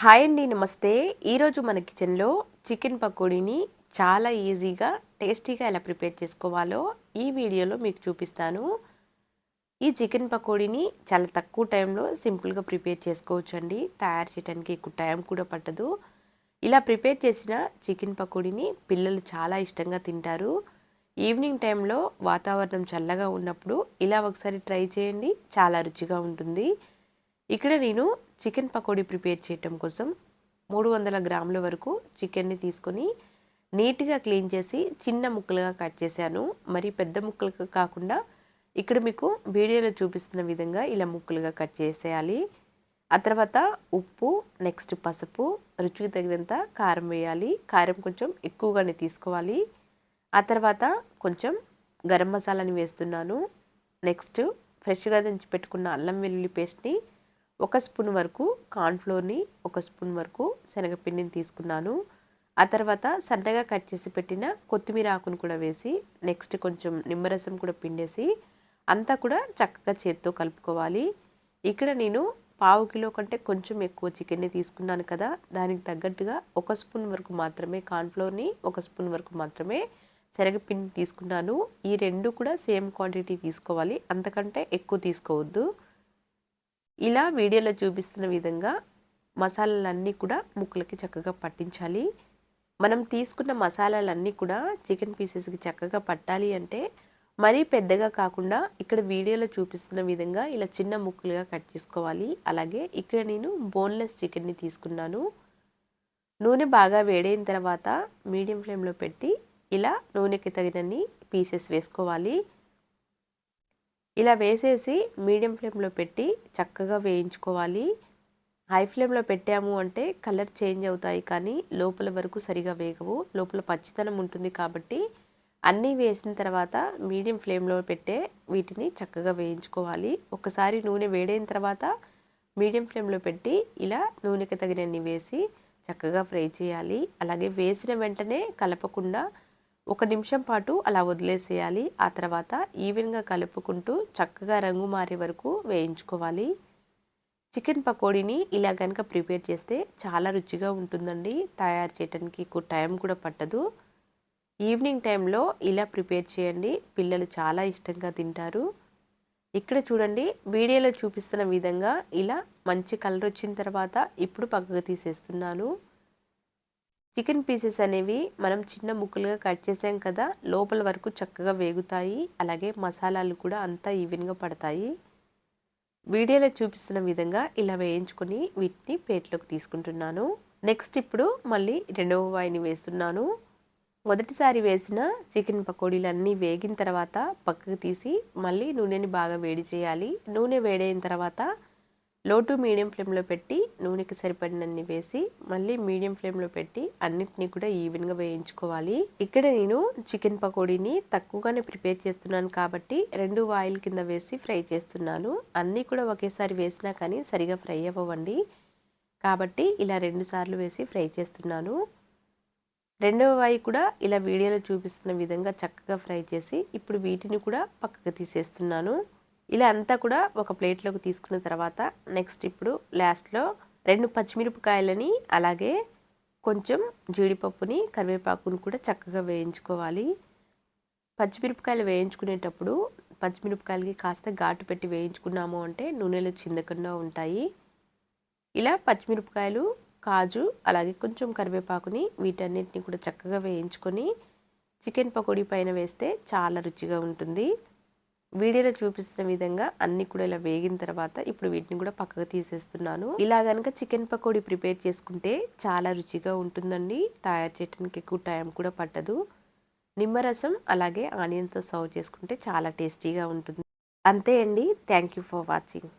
Hi అండి నమస్తే. ఈరోజు మన కిచెన్లో చికెన్ పకోడీని చాలా ఈజీగా టేస్టీగా ఎలా ప్రిపేర్ చేసుకోవాలో ఈ వీడియోలో మీకు చూపిస్తాను. ఈ చికెన్ పకోడీని చాలా తక్కువ టైంలో సింపుల్గా ప్రిపేర్ చేసుకోవచ్చండి. తయారు చేయడానికి ఎక్కువ టైం కూడా పట్టదు. ఇలా ప్రిపేర్ చేసిన చికెన్ పకోడీని పిల్లలు చాలా ఇష్టంగా తింటారు. ఈవినింగ్ టైంలో వాతావరణం చల్లగా ఉన్నప్పుడు ఇలా ఒకసారి ట్రై చేయండి చాలా రుచిగా ఉంటుంది. ఇక్కడ నేను చికెన్ పకోడీ ప్రిపేర్ చేయటం కోసం మూడు వందల గ్రాముల వరకు చికెన్ని తీసుకొని నీట్గా క్లీన్ చేసి చిన్న ముక్కలుగా కట్ చేశాను. మరి పెద్ద ముక్కలుగా కాకుండా ఇక్కడ మీకు వీడియోలో చూపిస్తున్న విధంగా ఇలా ముక్కలుగా కట్ చేసేయాలి. ఆ తర్వాత ఉప్పు నెక్స్ట్ పసుపు రుచికి తగినంత కారం వేయాలి. కారం కొంచెం ఎక్కువగానే తీసుకోవాలి. ఆ తర్వాత కొంచెం గరం మసాలాని వేస్తున్నాను. నెక్స్ట్ ఫ్రెష్గా దంచి పెట్టుకున్న అల్లం వెల్లుల్లి పేస్ట్ని ఒక స్పూన్ వరకు కార్న్ఫ్లోర్ని ఒక స్పూన్ వరకు శనగపిండిని తీసుకున్నాను. ఆ తర్వాత సన్నగా కట్ చేసి పెట్టిన కొత్తిమీర ఆకును కూడా వేసి నెక్స్ట్ కొంచెం నిమ్మరసం కూడా పిండేసి అంతా కూడా చక్కగా చేత్తో కలుపుకోవాలి. ఇక్కడ నేను పావు కిలో కంటే కొంచెం ఎక్కువ చికెన్ని తీసుకున్నాను కదా దానికి తగ్గట్టుగా ఒక స్పూన్ వరకు మాత్రమే కార్న్ఫ్లోర్ని ఒక స్పూన్ వరకు మాత్రమే శనగపిండి తీసుకున్నాను. ఈ రెండు కూడా సేమ్ క్వాంటిటీ తీసుకోవాలి అంతకంటే ఎక్కువ తీసుకోవద్దు. ఇలా వీడియోలో చూపిస్తున్న విధంగా మసాలాలన్నీ కూడా ముక్కలకి చక్కగా పట్టించాలి. మనం తీసుకున్న మసాలాలన్నీ కూడా చికెన్ పీసెస్కి చక్కగా పట్టాలి అంటే మరీ పెద్దగా కాకుండా ఇక్కడ వీడియోలో చూపిస్తున్న విధంగా ఇలా చిన్న ముక్కలుగా కట్ చేసుకోవాలి. అలాగే ఇక్కడ నేను బోన్లెస్ చికెన్ని తీసుకున్నాను. నూనె బాగా వేడైన తర్వాత మీడియం ఫ్లేమ్లో పెట్టి ఇలా నూనెకి తగినన్ని పీసెస్ వేసుకోవాలి. ఇలా వేసేసి మీడియం ఫ్లేమ్లో పెట్టి చక్కగా వేయించుకోవాలి. హై ఫ్లేమ్లో పెట్టాము అంటే కలర్ చేంజ్ అవుతాయి కానీ లోపల వరకు సరిగా వేగవు. లోపల పచ్చితనం ఉంటుంది కాబట్టి అన్నీ వేసిన తర్వాత మీడియం ఫ్లేమ్లో పెట్టే వీటిని చక్కగా వేయించుకోవాలి. ఒకసారి నూనె వేడైన తర్వాత మీడియం ఫ్లేమ్లో పెట్టి ఇలా నూనెకి తగినన్ని వేసి చక్కగా ఫ్రై చేయాలి. అలాగే వేసిన వెంటనే కలపకుండా ఒక నిమిషం పాటు అలా వదిలేసేయాలి. ఆ తర్వాత ఈవెన్గా కలుపుకుంటూ చక్కగా రంగు మారే వరకు వేయించుకోవాలి. చికెన్ పకోడీని ఇలా కనుక ప్రిపేర్ చేస్తే చాలా రుచిగా ఉంటుందండి. తయారు చేయడానికి ఎక్కువ టైం కూడా పట్టదు. ఈవినింగ్ టైంలో ఇలా ప్రిపేర్ చేయండి. పిల్లలు చాలా ఇష్టంగా తింటారు. ఇక్కడ చూడండి వీడియోలో చూపిస్తున్న విధంగా ఇలా మంచి కలర్ వచ్చిన తర్వాత ఇప్పుడు పక్కకు తీసేస్తున్నాను. చికెన్ పీసెస్ అనేవి మనం చిన్న ముక్కలుగా కట్ చేసాం కదా లోపల వరకు చక్కగా వేగుతాయి. అలాగే మసాలాలు కూడా అంతా ఈవెన్గా పడతాయి. వీడియోలో చూపిస్తున్న విధంగా ఇలా వేయించుకొని వీటిని ప్లేట్లోకి తీసుకుంటున్నాను. నెక్స్ట్ ఇప్పుడు మళ్ళీ రెండవ వాయిని వేస్తున్నాను. మొదటిసారి వేసిన చికెన్ పకోడీలు అన్నీ వేగిన తర్వాత పక్కకు తీసి మళ్ళీ నూనెని బాగా వేడి చేయాలి. నూనె వేడైన తర్వాత లో టు మీడియం ఫ్లేమ్లో పెట్టి నూనెకి సరిపడినన్ని వేసి మళ్ళీ మీడియం ఫ్లేమ్లో పెట్టి అన్నిటినీ కూడా ఈవెన్గా వేయించుకోవాలి. ఇక్కడ నేను చికెన్ పకోడీని తక్కువగానే ప్రిపేర్ చేస్తున్నాను కాబట్టి రెండు ఆయిల్ కింద వేసి ఫ్రై చేస్తున్నాను. అన్నీ కూడా ఒకేసారి వేసినా కానీ సరిగా ఫ్రై అవ్వండి కాబట్టి ఇలా రెండు సార్లు వేసి ఫ్రై చేస్తున్నాను. రెండవ వాయి కూడా ఇలా వీడియోలో చూపిస్తున్న విధంగా చక్కగా ఫ్రై చేసి ఇప్పుడు వీటిని కూడా పక్కకు తీసేస్తున్నాను. ఇలా అంతా కూడా ఒక ప్లేట్లోకి తీసుకున్న తర్వాత నెక్స్ట్ ఇప్పుడు లాస్ట్లో రెండు పచ్చిమిరపకాయలని అలాగే కొంచెం జీడిపప్పుని కరివేపాకుని కూడా చక్కగా వేయించుకోవాలి. పచ్చిమిరపకాయలు వేయించుకునేటప్పుడు పచ్చిమిరపకాయలకి కాస్త ఘాటు పెట్టి వేయించుకున్నాము అంటే నూనెలో చిందకుండా ఉంటాయి. ఇలా పచ్చిమిరపకాయలు కాజు అలాగే కొంచెం కరివేపాకుని వీటన్నిటిని కూడా చక్కగా వేయించుకొని చికెన్ పకోడీ పైన వేస్తే చాలా రుచిగా ఉంటుంది. వీడియోలో చూపిస్తున్న విధంగా అన్ని కూడా ఇలా వేగిన తర్వాత ఇప్పుడు వీటిని కూడా పక్కకు తీసేస్తున్నాను. ఇలా కనుక చికెన్ పకోడీ ప్రిపేర్ చేసుకుంటే చాలా రుచిగా ఉంటుందండి. తయారు చేయడానికి ఎక్కువ టైం కూడా పట్టదు. నిమ్మరసం అలాగే ఆనియన్తో సర్వ్ చేసుకుంటే చాలా టేస్టీగా ఉంటుంది. అంతే అండి. Thank you for watching.